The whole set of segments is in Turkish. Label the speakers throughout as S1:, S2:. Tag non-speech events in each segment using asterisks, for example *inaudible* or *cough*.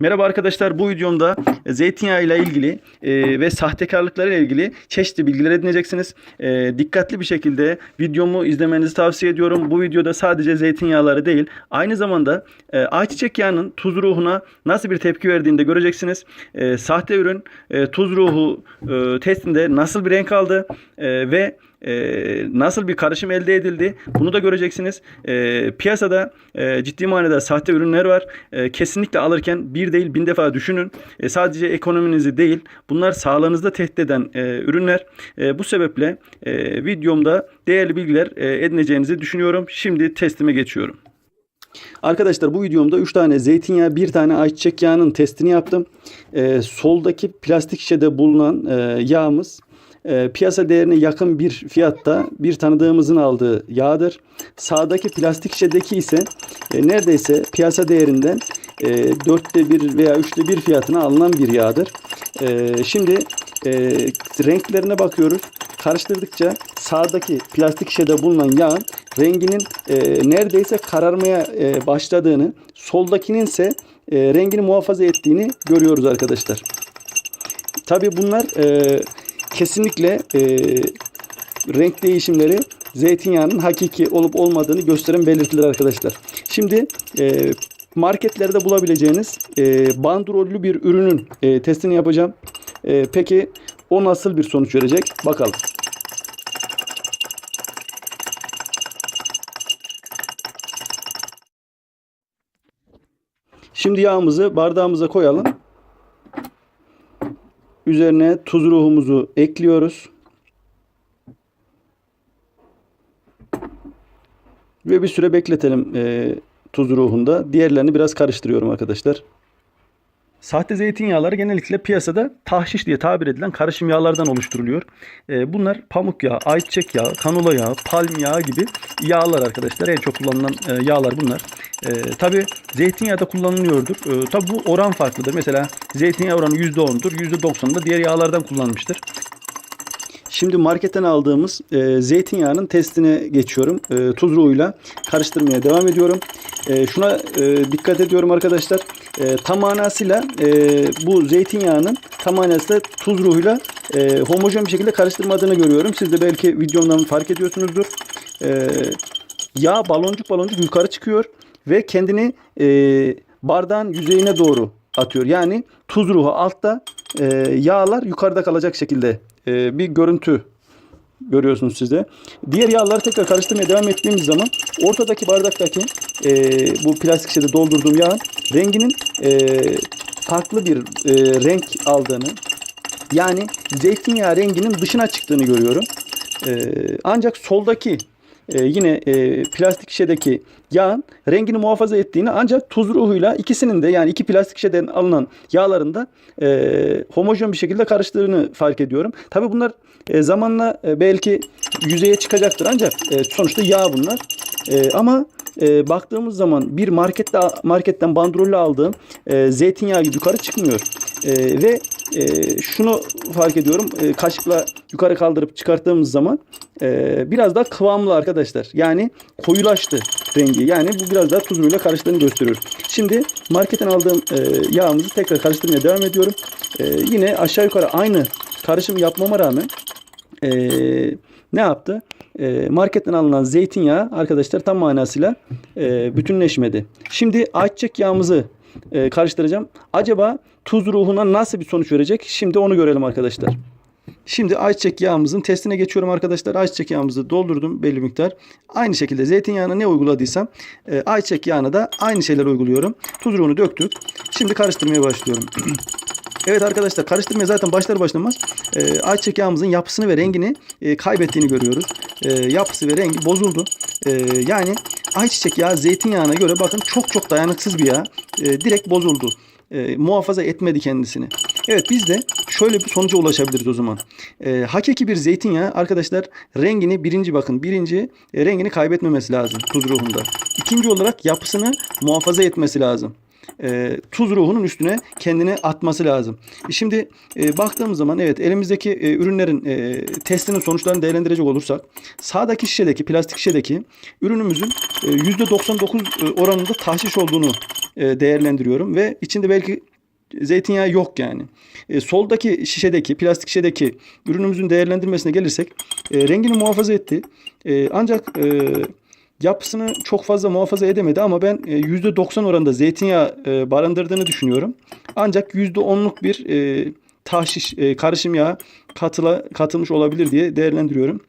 S1: Merhaba arkadaşlar bu videomda zeytinyağı ile ilgili e, ve sahtekarlıkları ile ilgili çeşitli bilgiler edineceksiniz. E, dikkatli bir şekilde videomu izlemenizi tavsiye ediyorum. Bu videoda sadece zeytinyağları değil aynı zamanda e, ayçiçek yağının tuz ruhuna nasıl bir tepki verdiğini de göreceksiniz. E, sahte ürün e, tuz ruhu e, testinde nasıl bir renk aldı e, ve e, nasıl bir karışım elde edildi bunu da göreceksiniz. E, piyasada e, ciddi manada sahte ürünler var. E, kesinlikle alırken bir değil bin defa düşünün. E, sadece ekonominizi değil bunlar sağlığınızda tehdit eden e, ürünler. E, bu sebeple e, videomda değerli bilgiler e, edineceğinizi düşünüyorum. Şimdi testime geçiyorum. Arkadaşlar bu videomda 3 tane zeytinyağı, 1 tane ayçiçek yağının testini yaptım. Ee, soldaki plastik şişede bulunan e, yağımız e, piyasa değerine yakın bir fiyatta bir tanıdığımızın aldığı yağdır. Sağdaki plastik şişedeki ise e, neredeyse piyasa değerinden e, dörtte bir veya üçte bir fiyatına alınan bir yağdır. E, şimdi e, renklerine bakıyoruz. Karıştırdıkça sağdaki plastik şişede bulunan yağın renginin e, neredeyse kararmaya e, başladığını, soldakinin ise e, rengini muhafaza ettiğini görüyoruz arkadaşlar. Tabi bunlar e, kesinlikle e, renk değişimleri zeytinyağının hakiki olup olmadığını gösteren belirtiler arkadaşlar. Şimdi e, marketlerde bulabileceğiniz e, bandrollü bir ürünün e, testini yapacağım. E, peki o nasıl bir sonuç verecek? Bakalım. Şimdi yağımızı bardağımıza koyalım. Üzerine tuz ruhumuzu ekliyoruz. Ve bir süre bekletelim e, tuz ruhunda. Diğerlerini biraz karıştırıyorum arkadaşlar. Sahte zeytinyağları genellikle piyasada tahşiş diye tabir edilen karışım yağlardan oluşturuluyor. E, bunlar pamuk yağı, ayçiçek yağı, kanola yağı, palm yağı gibi yağlar arkadaşlar. En çok kullanılan e, yağlar bunlar. E, Tabi zeytinyağı da kullanılıyordur. E, Tabi bu oran farklıdır. Mesela zeytinyağı oranı %10'dur. %90'ı da diğer yağlardan kullanılmıştır. Şimdi marketten aldığımız e, zeytinyağının testine geçiyorum. E, tuz ruhuyla karıştırmaya devam ediyorum. E, şuna e, dikkat ediyorum arkadaşlar. E, tam manasıyla e, bu zeytinyağının tam manasıyla tuz ruhuyla e, homojen bir şekilde karıştırmadığını görüyorum. Siz de belki videomdan fark ediyorsunuzdur. E, yağ baloncuk baloncuk yukarı çıkıyor ve kendini e, bardağın yüzeyine doğru atıyor. Yani tuz ruhu altta, e, yağlar yukarıda kalacak şekilde e, bir görüntü görüyorsunuz siz de. Diğer yağları tekrar karıştırmaya devam ettiğimiz zaman ortadaki bardaktaki e, bu plastik şişede doldurduğum yağın renginin e, farklı bir e, renk aldığını yani zeytinyağı renginin dışına çıktığını görüyorum. E, ancak soldaki e, yine e, plastik şişedeki yağın rengini muhafaza ettiğini ancak tuz ruhuyla ikisinin de yani iki plastik şişeden alınan yağların da e, homojen bir şekilde karıştığını fark ediyorum. Tabi bunlar e, zamanla e, belki yüzeye çıkacaktır ancak e, sonuçta yağ bunlar. E, ama e, baktığımız zaman bir markette marketten bandrollü aldığım e, zeytinyağı yukarı çıkmıyor. E, ve e, şunu fark ediyorum. E, kaşıkla yukarı kaldırıp çıkarttığımız zaman e, biraz daha kıvamlı arkadaşlar. Yani koyulaştı rengi. Yani bu biraz daha tuzluyla karıştığını gösteriyor. Şimdi marketten aldığım e, yağımızı tekrar karıştırmaya devam ediyorum. E, yine aşağı yukarı aynı karışım yapmama rağmen e, ne yaptı? E, marketten alınan zeytinyağı arkadaşlar tam manasıyla e, bütünleşmedi. Şimdi ayçiçek yağımızı e, karıştıracağım. Acaba tuz ruhuna nasıl bir sonuç verecek? Şimdi onu görelim arkadaşlar. Şimdi ayçiçek yağımızın testine geçiyorum arkadaşlar. Ayçiçek yağımızı doldurdum belli miktar. Aynı şekilde zeytinyağına ne uyguladıysam e, ayçiçek yağına da aynı şeyler uyguluyorum. Tuz ruhunu döktük. Şimdi karıştırmaya başlıyorum. *clears throat* Evet arkadaşlar karıştırmaya zaten başlar başlamaz e, ayçiçek yağımızın yapısını ve rengini e, kaybettiğini görüyoruz. E, yapısı ve rengi bozuldu. E, yani ayçiçek yağı zeytinyağına göre bakın çok çok dayanıksız bir yağ. E, direkt bozuldu. E, muhafaza etmedi kendisini. Evet biz de şöyle bir sonuca ulaşabiliriz o zaman. E, hakiki bir zeytinyağı arkadaşlar rengini birinci bakın birinci e, rengini kaybetmemesi lazım tuz ruhunda. İkinci olarak yapısını muhafaza etmesi lazım e, tuz ruhunun üstüne kendini atması lazım. Şimdi e, baktığımız zaman evet elimizdeki e, ürünlerin e, testinin sonuçlarını değerlendirecek olursak sağdaki şişedeki plastik şişedeki ürünümüzün e, %99 oranında tahşiş olduğunu e, değerlendiriyorum ve içinde belki zeytinyağı yok yani. E, soldaki şişedeki, plastik şişedeki ürünümüzün değerlendirmesine gelirsek e, rengini muhafaza etti. E, ancak e, yapısını çok fazla muhafaza edemedi ama ben e, %90 oranında zeytinyağı e, barındırdığını düşünüyorum. Ancak %10'luk bir e, tahşiş, e, karışım yağı katıla, katılmış olabilir diye değerlendiriyorum.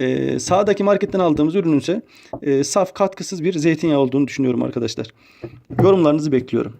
S1: E, sağdaki marketten aldığımız ürünün ise e, saf katkısız bir zeytinyağı olduğunu düşünüyorum arkadaşlar. Yorumlarınızı bekliyorum.